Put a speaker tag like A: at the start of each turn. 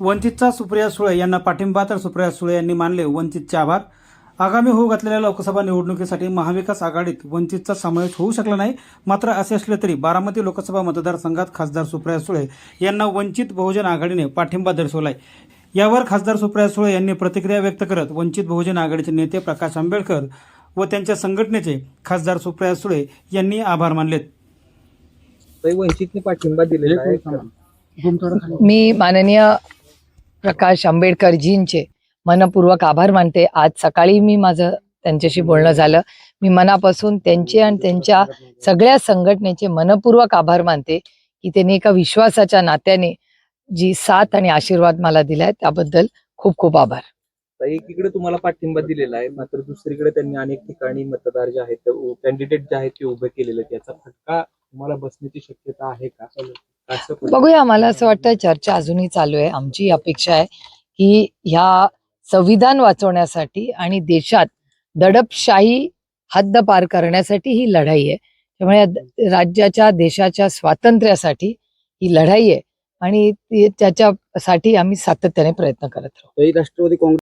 A: वंचितचा सुप्रिया सुळे यांना पाठिंबा तर सुप्रिया सुळे यांनी मानले वंचितचे आभार. आगामी होऊ घातलेल्या लोकसभा निवडणुकीसाठी महाविकास आघाडीत वंचितचा समावेश होऊ शकला नाही. मात्र असे असले तरी बारामती लोकसभा मतदारसंघात खासदार सुप्रिया सुळे यांना वंचित बहुजन आघाडीने पाठिंबा दर्शवलाय. यावर खासदार सुप्रिया सुळे यांनी प्रतिक्रिया व्यक्त करत वंचित बहुजन आघाडीचे नेते प्रकाश आंबेडकर व त्यांच्या संघटनेचे खासदार सुप्रिया सुळे यांनी आभार मानलेत.
B: ताई वंचितने पाठिंबा दिलेला
C: मी माननीय प्रकाश आंबेडकरजींचे मनपूर्वक आभार मानते. आज सकाळी मी माझं त्यांच्याशी बोलणं झालं. मी मनापासून त्यांचे आणि त्यांच्या सगळ्या संघटनेचे मनपूर्वक आभार मानते की त्यांनी एका विश्वासाच्या नात्याने जी साथ आणि आशीर्वाद मला दिलाय त्याबद्दल खूप खूप आभार.
B: एकीकडे तुम्हाला पाठिंबा दिलेला आहे मात्र दुसरीकडे त्यांनी अनेक ठिकाणी मतदार जे आहेत कॅन्डिडेट जे आहेत ते उभे केलेले त्याचा फटका तुम्हाला बसण्याची शक्यता आहे का?
C: बघूया मला असं वाटतं चर्चा अजूनही चालू आहे. आमची अपेक्षा आहे की ह्या संविधान वाचवण्यासाठी आणि देशात दडपशाही हद्द पार करण्यासाठी ही लढाई आहे. त्यामुळे राज्याच्या देशाच्या स्वातंत्र्यासाठी ही लढाई आहे आणि त्याच्यासाठी आम्ही सातत्याने प्रयत्न करत राहू.
D: राष्ट्रवादी काँग्रेस